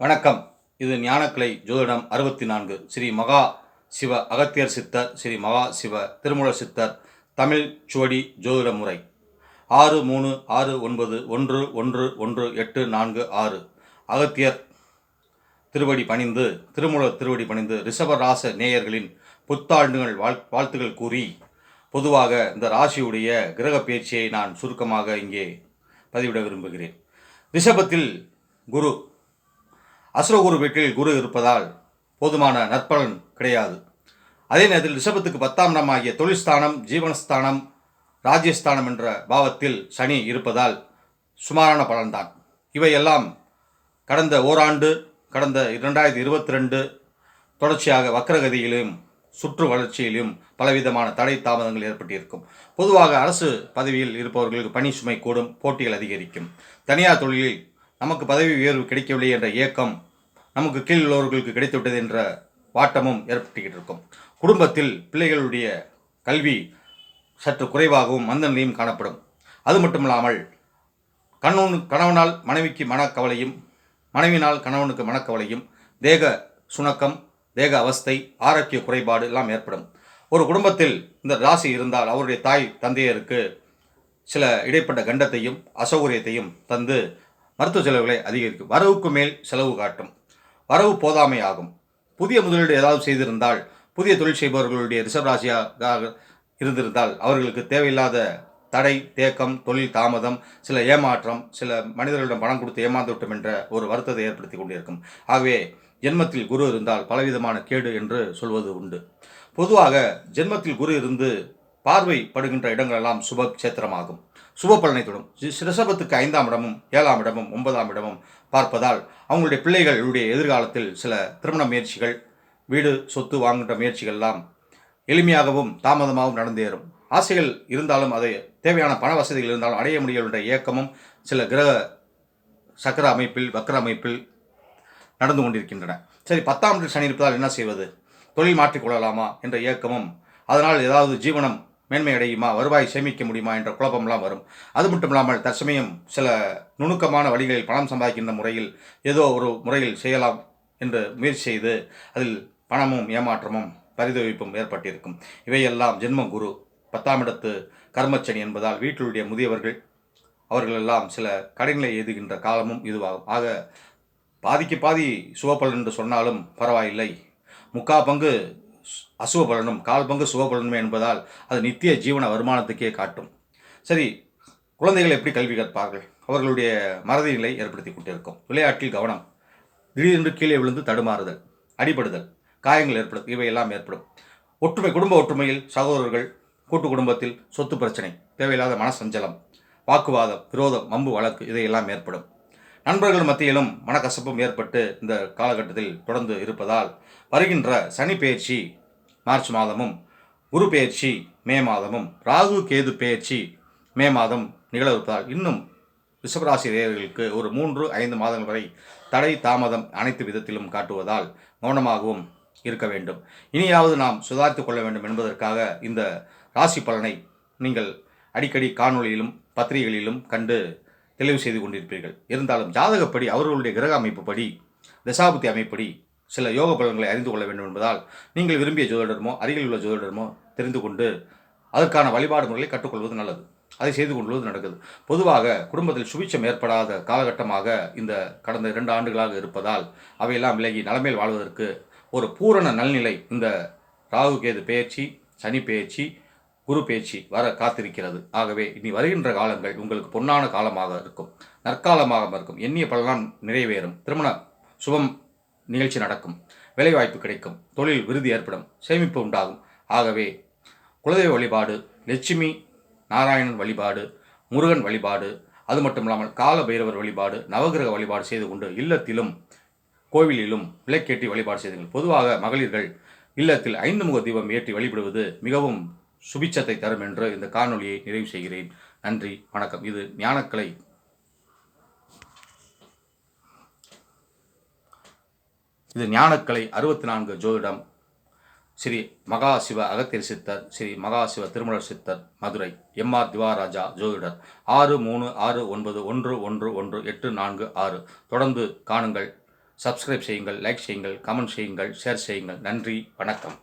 வணக்கம். இது ஞானக்கலை ஜோதிடம் அறுபத்தி நான்கு ஸ்ரீ மகா சிவ அகத்தியர் சித்தர் ஸ்ரீ மகா சிவ திருமூல சித்தர் தமிழ் சுவடி ஜோதிட முறை. ஆறு மூணு ஆறு ஒன்பது ஒன்று ஒன்று ஒன்று எட்டு நான்கு ஆறு. அகத்தியர் திருவடி பணிந்து திருமூல திருவடி பணிந்து ரிஷபராச நேயர்களின் புத்தாண்டுகள் வாழ் வாழ்த்துகள் கூறி பொதுவாக இந்த ராசியுடைய கிரக பயிற்சியை நான் சுருக்கமாக இங்கே பதிவிட விரும்புகிறேன். ரிஷபத்தில் குரு அசுரகுரு வீட்டில் குரு இருப்பதால் போதுமான நற்பலன் கிடையாது. அதே நேரத்தில் ரிஷபத்துக்கு பத்தாம் இடமாகிய தொழில்ஸ்தானம் ஜீவனஸ்தானம் ராஜ்யஸ்தானம் என்ற பாவத்தில் சனி இருப்பதால் சுமாரான பலன்தான். இவையெல்லாம் கடந்த ஓராண்டு கடந்த இரண்டாயிரத்தி இருபத்தி ரெண்டு தொடர்ச்சியாக வக்கரகதியிலும் சுற்று வளர்ச்சியிலும் பலவிதமான தடை தாமதங்கள் ஏற்பட்டிருக்கும். பொதுவாக அரசு பதவியில் இருப்பவர்களுக்கு பணி சுமை கூடும் போட்டிகள் அதிகரிக்கும். தனியார் தொழிலில் நமக்கு பதவி உயர்வு கிடைக்கவில்லை என்ற ஏக்கம் நமக்கு கீழ் உள்ளவர்களுக்கு கிடைத்துவிட்டது என்ற வாட்டமும் ஏற்பட்டுக்கிட்டு இருக்கும் குடும்பத்தில் பிள்ளைகளுடைய கல்வி சற்று குறைவாகவும் மந்த நிலையும் காணப்படும். அது மட்டும் இல்லாமல் கணவன் கணவனால் மனைவிக்கு மனக்கவலையும் மனைவினால் கணவனுக்கு மனக்கவலையும் தேக சுணக்கம் தேக அவஸ்தை ஆரோக்கிய குறைபாடு எல்லாம் ஏற்படும். ஒரு குடும்பத்தில் இந்த ராசி இருந்தால் அவருடைய தாய் தந்தையருக்கு சில இடைப்பட்ட கண்டத்தையும் அசௌகரியத்தையும் தந்து மருத்துவ செலவுகளை அதிகரிக்கும். வரவுக்கு மேல் செலவு காட்டும். வரவு போதாமை ஆகும் புதிய முதலீடு ஏதாவது செய்திருந்தால் புதிய தொழில் செய்பவர்களுடைய ரிசர்வ் ராசியாக இருந்திருந்தால் அவர்களுக்கு தேவையில்லாத தடை தேக்கம் தொழில் தாமதம் சில ஏமாற்றம் சில மனிதர்களிடம் பணம் கொடுத்து ஏமாந்து விட்டோம் என்ற ஒரு வருத்தத்தை ஏற்படுத்தி கொண்டிருக்கும். ஆகவே ஜென்மத்தில் குரு இருந்தால் பலவிதமான கேடு என்று சொல்வது உண்டு. பொதுவாக ஜென்மத்தில் குரு இருந்து பார்வைப்படுகின்ற இடங்களெல்லாம் சுப கஷேத்திரமாகும் சுப பலனை தொடும் ரிஷபத்துக்கு ஐந்தாம் இடமும் ஏழாம் இடமும் ஒன்பதாம் இடமும் பார்ப்பதால் அவங்களுடைய பிள்ளைகளுடைய எதிர்காலத்தில் சில திருமண முயற்சிகள் வீடு சொத்து வாங்குகின்ற முயற்சிகள்லாம் எளிமையாகவும் தாமதமாகவும் நடந்தேறும். ஆசைகள் இருந்தாலும் அதை தேவையான பண வசதிகள் இருந்தாலும் அடைய முடியவில்லை இயக்கமும் சில கிரக சக்கர அமைப்பில் வக்கர அமைப்பில் நடந்து கொண்டிருக்கின்றன. சரி பத்தாம் இடத்தில் சனி இருப்பதால் என்ன செய்வது? தொழில் மாற்றிக்கொள்ளலாமா என்ற இயக்கமும் அதனால் ஏதாவது ஜீவனம் மேன்மையடையுமா? வருவாய் சேமிக்க முடியுமா? என்ற குழப்பம்லாம் வரும். அது மட்டும் இல்லாமல் தற்சமயம் சில நுணுக்கமான வழிகளில் பணம் சம்பாதிக்கின்ற முறையில் ஏதோ ஒரு முறையில் செய்யலாம் என்று முயற்சி செய்து அதில் பணமும் ஏமாற்றமும் பரிதவிப்பும் ஏற்பட்டிருக்கும். இவையெல்லாம் ஜென்ம குரு பத்தாம் இடத்து கர்மச்சனி என்பதால் வீட்டிலுடைய முதியவர்கள் அவர்களெல்லாம் சில கடைநிலை எழுதுகின்ற காலமும் இதுவாகும். ஆக பாதிக்கு பாதி சுவப்பல் என்று சொன்னாலும் பரவாயில்லை. முக்கா பங்கு அசுவ பலனும் கால் பங்கு என்பதால் அது நித்திய ஜீவன வருமானத்துக்கே காட்டும். சரி குழந்தைகள் எப்படி கல்வி கற்பார்கள்? அவர்களுடைய மறதி நிலை ஏற்படுத்தி கொண்டிருக்கும். விளையாட்டில் கவனம் திடீரென்று கீழே விழுந்து தடுமாறுதல் அடிபடுதல் காயங்கள் ஏற்படும் இவையெல்லாம் ஏற்படும். ஒற்றுமை குடும்ப ஒற்றுமையில் சகோதரர்கள் கூட்டு குடும்பத்தில் சொத்து பிரச்சனை தேவையில்லாத மனசஞ்சலம் வாக்குவாதம் விரோதம் மம்பு வழக்கு இதையெல்லாம் ஏற்படும். நண்பர்கள் மத்தியிலும் மனக்கசப்பும் ஏற்பட்டு இந்த காலகட்டத்தில் தொடர்ந்து இருப்பதால் வருகின்ற சனி பயிற்சி மார்ச் மாதமும் குரு பயிற்சி மே மாதமும் ராகு கேது பெயர்ச்சி மே மாதம் நிகழவிருப்பதால் இன்னும் ரிஷபராசி நேயர்களுக்கு ஒரு மூன்று ஐந்து மாதங்கள் வரை தடை தாமதம் அனைத்து விதத்திலும் காட்டுவதால் மௌனமாகவும் இருக்க வேண்டும். இனியாவது நாம் சுதாரித்துக் கொள்ள வேண்டும் என்பதற்காக இந்த ராசி பலனை நீங்கள் அடிக்கடி காணொளியிலும் பத்திரிகைகளிலும் கண்டு தெளிவு செய்து கொண்டிருப்பீர்கள். இருந்தாலும் ஜாதகப்படி அவர்களுடைய கிரக அமைப்புப்படி தசாபுத்தி அமைப்படி சில யோக பலன்களை அறிந்து கொள்ள வேண்டும் என்பதால் நீங்கள் விரும்பிய ஜோதிடமோ அருகில் உள்ள ஜோதிடமோ தெரிந்து கொண்டு அதற்கான வழிபாடு முறைகளை கற்றுக்கொள்வது நல்லது. அதை செய்து கொள்வது நடக்குது. பொதுவாக குடும்பத்தில் சுபிச்சம் ஏற்படாத காலகட்டமாக இந்த கடந்த இரண்டு ஆண்டுகளாக இருப்பதால் அவையெல்லாம் விலகி நலமேல் வாழ்வதற்கு ஒரு பூரண நல்நிலை இந்த ராகு கேது பெயர்ச்சி சனி பெயர்ச்சி குரு பேச்சு வர காத்திருக்கிறது. ஆகவே இனி வருகின்ற காலங்கள் உங்களுக்கு பொன்னான காலமாக இருக்கும். நற்காலமாக இருக்கும். எண்ணிய பலனால் நிறைவேறும். திருமண சுபம் நிகழ்ச்சி நடக்கும். வேலைவாய்ப்பு கிடைக்கும். தொழில் விருதி ஏற்படும். சேமிப்பு உண்டாகும். ஆகவே குலதெய்வ வழிபாடு லட்சுமி நாராயணன் வழிபாடு முருகன் வழிபாடு அது மட்டும் இல்லாமல் கால பைரவர் வழிபாடு நவகிரக வழிபாடு செய்து கொண்டு இல்லத்திலும் கோவிலிலும் விளக்கேற்றி வழிபாடு செய்துங்கள். பொதுவாக மகளிர்கள் இல்லத்தில் ஐந்து முக தீபம் ஏற்றி வழிபடுவது மிகவும் சுபிச்சத்தை தரும் என்று இந்த காணொளியை நிறைவு செய்கிறேன். நன்றி வணக்கம். இது ஞானக்கலை. இது ஞானக்கலை அறுபத்தி நான்கு ஜோதிடம். ஸ்ரீ மகாசிவ அகத்தியர் சித்தர் ஸ்ரீ மகாசிவ திருமலர் சித்தர் மதுரை. எம்ஆர் திவாராஜா ஜோதிடர். ஆறு மூணு ஆறு ஒன்பது ஒன்று ஒன்று ஒன்று எட்டு நான்கு ஆறு. தொடர்ந்து காணுங்கள். சப்ஸ்கிரைப் செய்யுங்கள் லைக் செய்யுங்கள் கமெண்ட் செய்யுங்கள் ஷேர் செய்யுங்கள். நன்றி வணக்கம்.